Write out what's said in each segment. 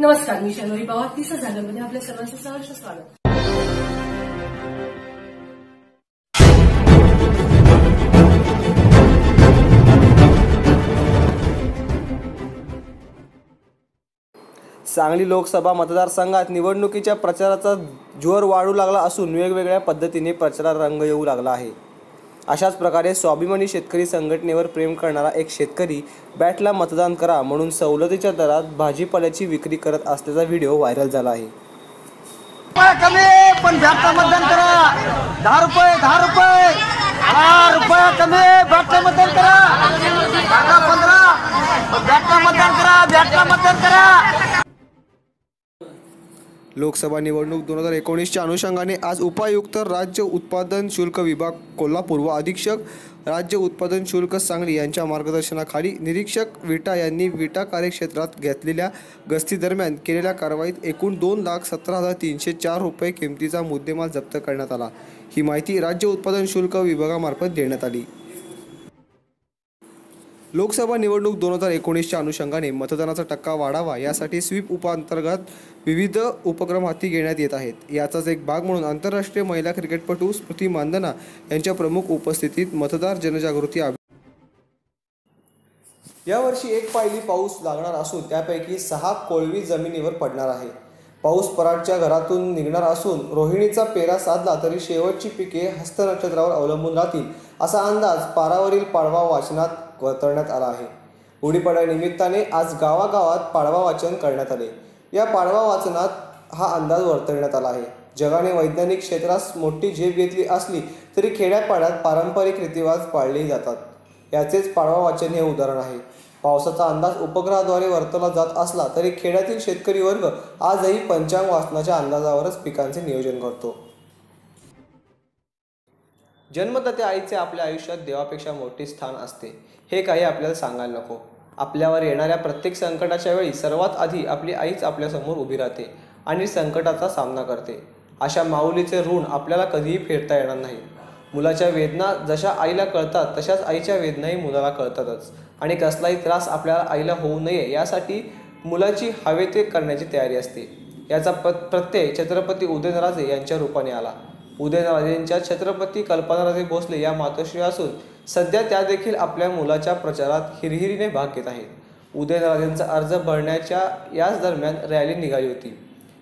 नमस्कार मी शर्वरी पवार. तिसऱ्या झाल्यामध्ये आपल्या सर्वांचं सहर्ष स्वागत. सांगली लोकसभा मतदारसंघात निवडणुकीच्या प्रचाराचा जोर वाढू लागला असून वेगवेगळ्या पद्धतीने प्रचारात रंग येऊ लागला आहे. अशाच प्रकारे स्वाभिमानी शेतकरी संघटनेवर प्रेम करणारा एक शेतकरी बॅटला मतदान करा म्हणून सवलतीच्या दरात भाजीपाल्याची विक्री करत असल्याचा व्हिडिओ व्हायरल झाला आहे. कमी पण बॅटला मतदान करा. दहा रुपये दहा रुपये. दहा रुपये कमी बॅटला मतदान करा. पंधरा. बॅटला मतदान करा बॅटला मतदान करा. लोकसभा निवडणूक दोन हजार एकोणीसच्या अनुषंगाने आज उपायुक्त राज्य उत्पादन शुल्क विभाग कोल्हापूर व अधीक्षक राज्य उत्पादन शुल्क सांगली यांच्या मार्गदर्शनाखाली निरीक्षक विटा यांनी विटा कार्यक्षेत्रात घेतलेल्या गस्तीदरम्यान केलेल्या कारवाईत एकूण दोन लाख सतरा हजार तीनशे चार रुपये किमतीचा मुद्देमाल जप्त करण्यात आला. ही माहिती राज्य उत्पादन शुल्क विभागामार्फत देण्यात आली. लोकसभा निवडणूक दोन हजार एकोणीसच्या अनुषंगाने मतदानाचा टक्का वाढावा यासाठी स्वीप उपांतर्गत विविध उपक्रम हाती घेण्यात येत आहेत. याचाच एक भाग म्हणून आंतरराष्ट्रीय महिला क्रिकेटपटू स्मृती मानधना यांच्या प्रमुख उपस्थितीत मतदार जनजागृती अभि यावर्षी एक पायली पाऊस लागणार असून त्यापैकी सहा कोळवी जमिनीवर पडणार आहे. पाऊस पराडच्या घरातून निघणार असून रोहिणीचा पेरा साधला तरी शेवटची पिके हस्तनक्षत्रावर अवलंबून राहतील असा अंदाज पारावरील पाडवा वाचनात वर्तवण्यात आला आहे. गुढीपाडव्या निमित्ताने आज गावागावात पाडवा वाचन करण्यात आले. या पाडवा वाचनात हा अंदाज वर्तवण्यात आला आहे. जगाने वैज्ञानिक क्षेत्रास मोठी झेप घेतली असली तरी खेड्यापाड्यात पारंपरिक रीतिवाज पाळले जातात. याचेच पाडवा वाचन हे उदाहरण आहे. पावसाचा अंदाज उपग्रहाद्वारे वर्तवला जात असला तरी खेड्यातील शेतकरी वर्ग आजही पंचांग वाचनाच्या अंदाजावरच पिकांचे नियोजन करतो. जन्मदाते आईचे आपल्या आयुष्यात देवापेक्षा मोठे स्थान असते. हे काही आपल्याला सांगायला नको. आपल्यावर येणाऱ्या प्रत्येक संकटाच्या वेळी सर्वात आधी आपली आईच आपल्यासमोर उभी राहते आणि संकटाचा सामना करते. अशा माऊलीचे ऋण आपल्याला कधीही फेडता येणार नाही. मुलाच्या वेदना जशा आईला कळतात तशाच आईच्या वेदनाही मुलाला कळतातच. आणि कसलाही त्रास आपल्याला आईला होऊ नये यासाठी मुलाची हवे ते करण्याची तयारी असते. याचा प प्रत्यय छत्रपती उदयनराजे यांच्या रूपाने आला. उदयनराजेंच्या छत्रपती कल्पनाराजे भोसले या मातोश्री असून सध्या त्या देखील आपल्या मुलाच्या प्रचारात हिरहिरीने भाग घेत आहेत. उदयनराजेंचा अर्ज भरण्याच्या याच दरम्यान रॅली निघाली होती.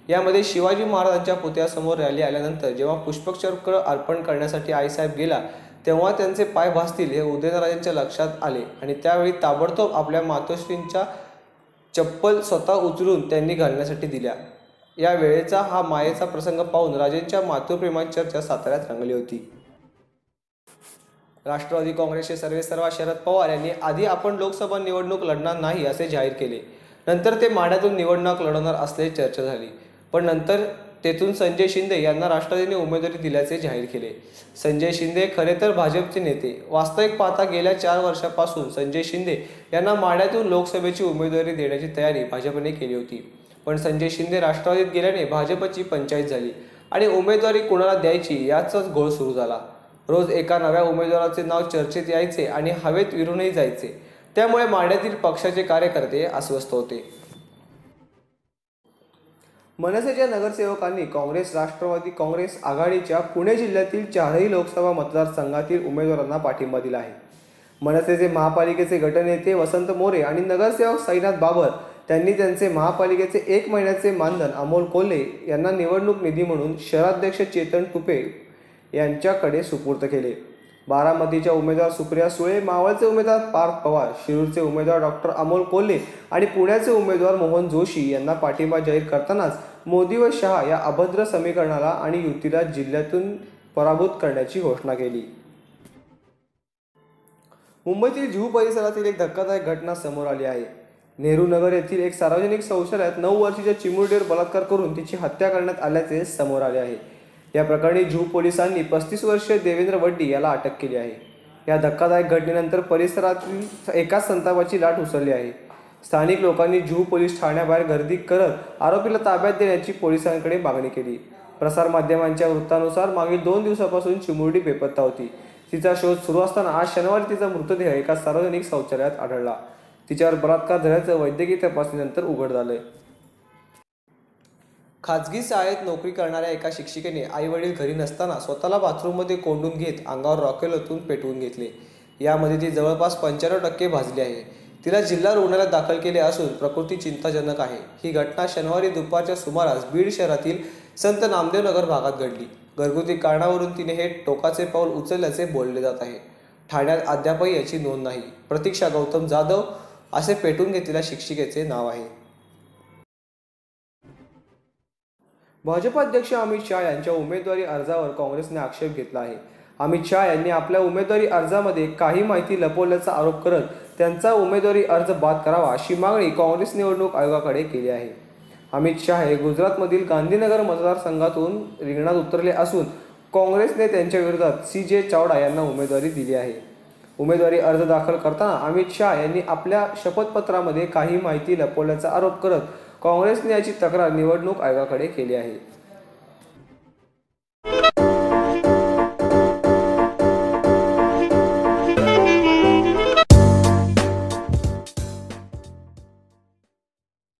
यामध्ये शिवाजी महाराजांच्या पुतळ्यासमोर रॅली आल्यानंतर जेव्हा पुष्पचक्र अर्पण करण्यासाठी आईसाहेब गेला तेव्हा त्यांचे पाय भासतील हे उदयनराजेंच्या लक्षात आले आणि त्यावेळी ताबडतोब आपल्या मातोश्रींच्या चप्पल स्वतः उचलून त्यांनी घालण्यासाठी दिल्या. या वेळेचा हा मायेचा प्रसंग पाहून राजेंच्या मातृप्रेमात चर्चा साताऱ्यात रंगली होती. राष्ट्रवादी काँग्रेसचे सर्वेसर्वा शरद पवार यांनी आधी आपण लोकसभा निवडणूक लढणार नाही असे जाहीर केले. नंतर ते माड्यातून निवडणूक लढवणार असल्याची चर्चा झाली. पण नंतर तेथून संजय शिंदे यांना राष्ट्रवादीने उमेदवारी दिल्याचे जाहीर केले. संजय शिंदे खरे तर भाजपचे नेते. वास्तविक पाहता गेल्या चार वर्षापासून संजय शिंदे यांना माड्यातून लोकसभेची उमेदवारी देण्याची तयारी भाजपने केली होती. पण संजय शिंदे राष्ट्रवादीत गेल्याने भाजपची पंचायत झाली आणि उमेदवारी कुणाला द्यायची याचाच घोळ सुरू झाला. रोज एका नव्या उमेदवाराचे नाव चर्चेत यायचे आणि हवेत विरूनही जायचे. त्यामुळे मांड्यातील पक्षाचे कार्यकर्ते अस्वस्थ होते. मनसेच्या नगरसेवकांनी काँग्रेस राष्ट्रवादी काँग्रेस आघाडीच्या पुणे जिल्ह्यातील चारही लोकसभा मतदारसंघातील उमेदवारांना पाठिंबा दिला आहे. मनसेचे महापालिकेचे गटनेते वसंत मोरे आणि नगरसेवक साईनाथ बाबर त्यांनी त्यांचे महापालिकेचे एक महिन्याचे मानधन अमोल कोल्हे यांना निवडणूक निधी म्हणून शहराध्यक्ष चेतन टुपे यांच्याकडे सुपूर्द केले. बारामतीच्या उमेदवार सुप्रिया सुळे मावळचे उमेदवार पार्थ पवार शिरूरचे उमेदवार डॉक्टर अमोल कोल्हे आणि पुण्याचे उमेदवार मोहन जोशी यांना पाठिंबा जाहीर करतानाच मोदी व शहा या अभद्र समीकरणाला आणि युतीला जिल्ह्यातून पराभूत करण्याची घोषणा केली. मुंबईतील जुहू परिसरातील एक धक्कादायक घटना समोर आली आहे. नेहरू नगर येथील एक सार्वजनिक शौचालयात नऊ वर्षीच्या चिमुरडीवर बलात्कार करून तिची हत्या करण्यात आल्याचे समोर आले आहे. या प्रकरणी जुहू पोलिसांनी पस्तीस वर्षीय देवेंद्र वड्डी याला अटक केली आहे. या धक्कादायक घटनेनंतर परिसरातील एकाच संतापाची लाट उसळली आहे. स्थानिक लोकांनी जुहू पोलीस ठाण्याबाहेर गर्दी करत आरोपीला ताब्यात देण्याची पोलिसांकडे मागणी केली. प्रसारमाध्यमांच्या वृत्तानुसार मागील दोन दिवसापासून चिमुरडी बेपत्ता होती. तिचा शोध सुरू असताना आज शनिवारी तिचा मृतदेह एका सार्वजनिक शौचालयात आढळला. तिच्यावर बलात्कार झाल्याचं वैद्यकीय तपासणीनंतर उघड झालंय. खाजगी शाळेत नोकरी करणाऱ्या एका शिक्षिकेने आई वडील घरी नसताना स्वतःला बाथरूममध्ये कोंडून घेत अंगावर रॉकेल ओतून पेटवून घेतले. यामध्ये ती जवळपास पंच्याण्णव टक्के भाजली आहे. तिला जिल्हा रुग्णालयात दाखल केले असून प्रकृती चिंताजनक आहे. ही घटना शनिवारी दुपारच्या सुमारास बीड शहरातील संत नामदेव नगर भागात घडली. घरगुती कारणावरून तिने हे टोकाचे पाऊल उचलल्याचे बोलले जात आहे. ठाण्यात अद्यापही याची नोंद नाही. प्रतीक्षा गौतम जाधव असे पेटून घेतलेल्या शिक्षिकेचे नाव आहे. भाजप अध्यक्ष अमित शहा यांच्या उमेदवारी अर्जावर काँग्रेसने आक्षेप घेतला आहे. अमित शहा यांनी आपल्या उमेदवारी अर्जामध्ये काही माहिती लपवल्याचा आरोप करत त्यांचा उमेदवारी अर्ज बाद करावा अशी मागणी काँग्रेस निवडणूक आयोगाकडे केली आहे. अमित शहा हे गुजरातमधील गांधीनगर मतदारसंघातून रिंगणात उतरले असून काँग्रेसने त्यांच्या विरोधात सी जे चावडा यांना उमेदवारी दिली आहे. उमेदवारी अर्ज दाखल करताना अमित शहा यांनी आपल्या शपथपत्रामध्ये काही माहिती लपवल्याचा आरोप करत काँग्रेसने याची तक्रार निवडणूक आयोगाकडे केली आहे.